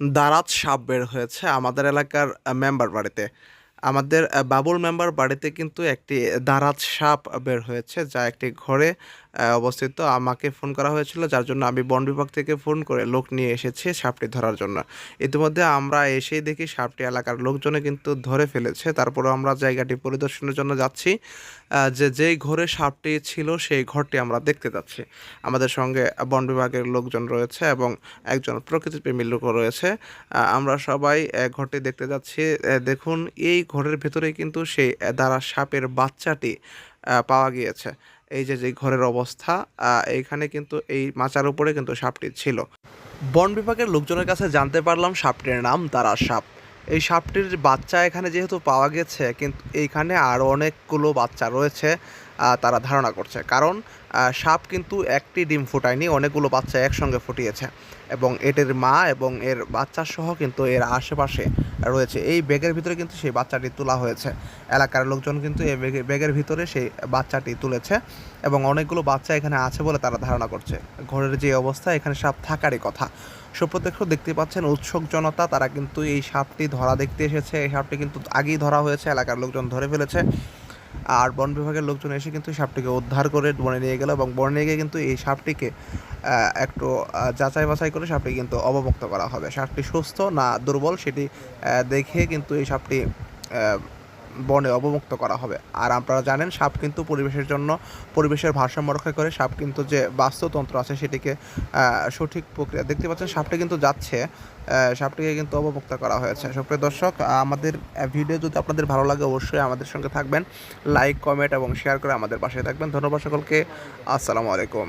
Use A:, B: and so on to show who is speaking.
A: দারাত সাপ বের হয়েছে আমাদের এলাকার মেম্বার বাড়িতে। আমাদের বাবুল মেম্বার বাড়িতে কিন্তু একটি দারাত সাপ বের হয়েছে, যা একটি ঘরে অবস্থিত। আমাকে ফোন করা হয়েছিল, যার জন্য আমি বন বিভাগ থেকে ফোন করে লোক নিয়ে এসেছি সাপটি ধরার জন্য। ইতিমধ্যে আমরা এসেই দেখি সাপটি এলাকার লোকজনে কিন্তু ধরে ফেলেছে। তারপরে আমরা জায়গাটি পরিদর্শনের জন্য যাচ্ছি। যে যেই ঘরে সাপটি ছিল, সেই ঘরটি আমরা দেখতে যাচ্ছি। আমাদের সঙ্গে বন বিভাগের লোকজন রয়েছে এবং একজন প্রকৃতিপ্রেমী লোকও রয়েছে। আমরা সবাই ঘরটি দেখতে যাচ্ছি। দেখুন, এই ঘরের ভেতরে কিন্তু সেই দ্বারা সাপের বাচ্চাটি পাওয়া গিয়েছে। এই যে যে ঘরের অবস্থা এইখানে কিন্তু এই মাচার উপরে কিন্তু সাপটি ছিল। বন বিভাগের লোকজনের কাছে জানতে পারলাম সাপটির নাম তারা সাপ। এই সাপটির বাচ্চা এখানে যেহেতু পাওয়া গেছে, কিন্তু এইখানে আরও অনেকগুলো বাচ্চা রয়েছে তারা ধারণা করছে। কারণ সাপ কিন্তু একটি ডিম ফুটায়নি, অনেকগুলো বাচ্চা একসঙ্গে ফুটিয়েছে। এবং এটির মা এবং এর বাচ্চা সহ কিন্তু এর আশেপাশে রয়েছে। এই ব্যাগের ভিতরে কিন্তু সেই বাচ্চাটি তোলা হয়েছে। এলাকার লোকজন কিন্তু এই ব্যাগের ভিতরে সেই বাচ্চাটি তুলেছে এবং অনেকগুলো বাচ্চা এখানে আছে বলে তারা ধারণা করছে। ঘরের যে অবস্থা, এখানে সাপ থাকারই কথা। সুপ্রত্যক্ষ দেখতে পাচ্ছেন উৎসুক জনতা, তারা কিন্তু এই সাপটি ধরা দেখতে এসেছে। এই সাপটি কিন্তু আগেই ধরা হয়েছে, এলাকার লোকজন ধরে ফেলেছে। আর বন বিভাগের লোকজন এসে কিন্তু সাপটিকে উদ্ধার করে বনে নিয়ে গেল এবং বনে নিয়ে গিয়ে কিন্তু এই সাপটিকে একটু যাচাই বাছাই করে সাপটি কিন্তু অবমুক্ত করা হবে। সাপটি সুস্থ না দুর্বল সেটি দেখে কিন্তু এই সাপটি বনে অবমুক্ত করা হবে। আর আপনারা জানেন, সাপ কিন্তু পরিবেশের জন্য, পরিবেশের ভারসাম্য রক্ষা করে, সাপ কিন্তু যে বাস্তুতন্ত্র আছে সেটিকে সঠিক প্রক্রিয়া, দেখতে পাচ্ছেন সাপটি কিন্তু যাচ্ছে সাপটিকে কিন্তু অবমুক্ত করা হয়েছে। সুপ্রিয় দর্শক, আমাদের ভিডিও যদি আপনাদের ভালো লাগে, অবশ্যই আমাদের সঙ্গে থাকবেন। লাইক, কমেন্ট এবং শেয়ার করে আমাদের পাশে থাকবেন। ধন্যবাদ সকলকে। আসসালামু আলাইকুম।